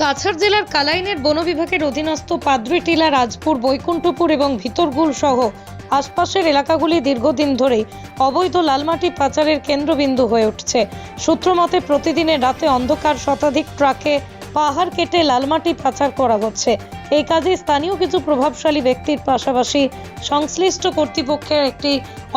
কাছাড় জেলার কালাইনের বন বিভাগের অধীনস্থ পাদ্রিটিলা রাজপুর, বৈকুণ্ঠপুর এবং ভিতরগুল সহ আশপাশের এলাকাগুলি দীর্ঘদিন ধরেই অবৈধ লালমাটি পাচারের কেন্দ্রবিন্দু হয়ে উঠছে। সূত্রমতে প্রতিদিনের রাতে অন্ধকার শতাধিক ট্রাকে পাহাড় কেটে লালমাটি পাচার করা হচ্ছে। এই কাজে স্থানীয় কিছু প্রভাবশালী ব্যক্তির পাশাপাশি সংশ্লিষ্ট কর্তৃপক্ষের একটি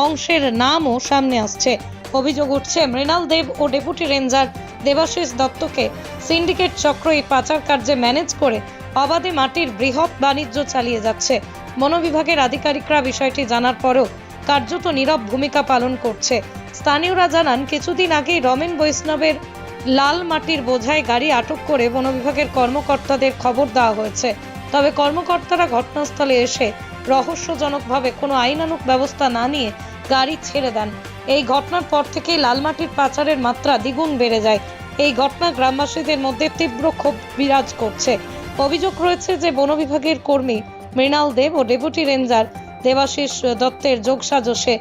অংশের নামও সামনে আসছে। অভিযোগ উঠছে, মৃণাল দেব ও ডেপুটি রেঞ্জার দেবাশিস দত্তকে সিন্ডিকেট চক্র এই পাচার কার্যে ম্যানেজ করে অবাধে মাটির বৃহৎ বাণিজ্য চালিয়ে যাচ্ছে। বন বিভাগের আধিকারিকরা বিষয়টি জানার পরেও কার্যত নীরব ভূমিকা পালন করছে। স্থানীয়রা জানান, কিছুদিন আগেই রমেন বৈষ্ণবের লাল মাটির বোঝায় গাড়ি আটক করে বন বিভাগের কর্মকর্তাদের খবর দেওয়া হয়েছে। তবে কর্মকর্তারা ঘটনাস্থলে এসে রহস্যজনকভাবে কোনো আইনানুগ ব্যবস্থা না নিয়ে গাড়ি ছেড়ে দেন। এই ঘটনার পর থেকেই লালমাটির পাচারের মাত্রা দ্বিগুণ বেড়ে যায়। এই ঘটনা গ্রামবাসীদের মধ্যে তীব্র ক্ষোভ বিরাজ করছে। অভিযোগ রয়েছে যে বন বিভাগের কর্মী মৃণাল দেব ও ডেপুটি রেঞ্জার দেবাশিস দত্তের যোগসাজশে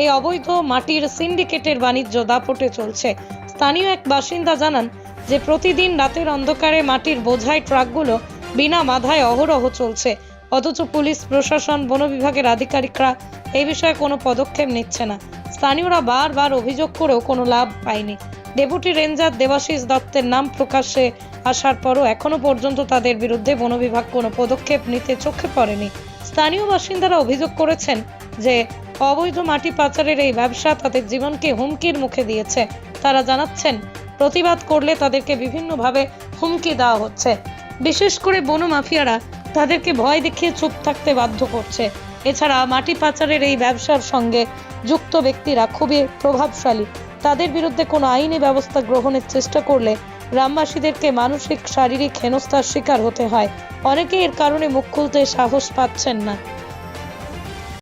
এই অবৈধ মাটির সিন্ডিকেটের বাণিজ্য দাপটে চলছে। স্থানীয় এক বাসিন্দা জানান যে প্রতিদিন রাতের অন্ধকারে মাটির বোঝাই ট্রাকগুলো বিনা বাধায় অহরহ চলছে। অথচ পুলিশ, প্রশাসন, বন বিভাগের আধিকারিকরা এই বিষয়ে কোনো পদক্ষেপ নিচ্ছে না। স্থানীয়রা বারবার অভিযোগ করেও কোনো লাভ পায়নি। ডেপুটি রেঞ্জার দেবাশিস দত্তের নাম প্রকাশ্যে আসার পরও এখনও পর্যন্ত তাদের বিরুদ্ধে বন বিভাগ কোনো পদক্ষেপ নিতে চোখে পড়েনি। স্থানীয় বাসিন্দারা অভিযোগ করেছেন যে, অবৈধ মাটি পাচারের এই ব্যবসা তাদের জীবনকে হুমকির মুখে দিয়েছে। তারা জানাচ্ছেন, প্রতিবাদ করলে তাদেরকে বিভিন্নভাবে হুমকি দেওয়া হচ্ছে। বিশেষ করে বন মাফিয়ারা তাদেরকে ভয় দেখিয়ে চুপ থাকতে বাধ্য করছে। এছাড়া মাটি পাচারের এই ব্যবসার সঙ্গে যুক্ত ব্যক্তিরা খুবই প্রভাবশালী। তাদের বিরুদ্ধে কোনো আইনি ব্যবস্থা গ্রহণের চেষ্টা করলে গ্রামবাসীদেরকে মানসিক, শারীরিক হেনস্থার শিকার হতে হয়। অনেকে এর কারণে মুখ খুলতে সাহস পাচ্ছেন না।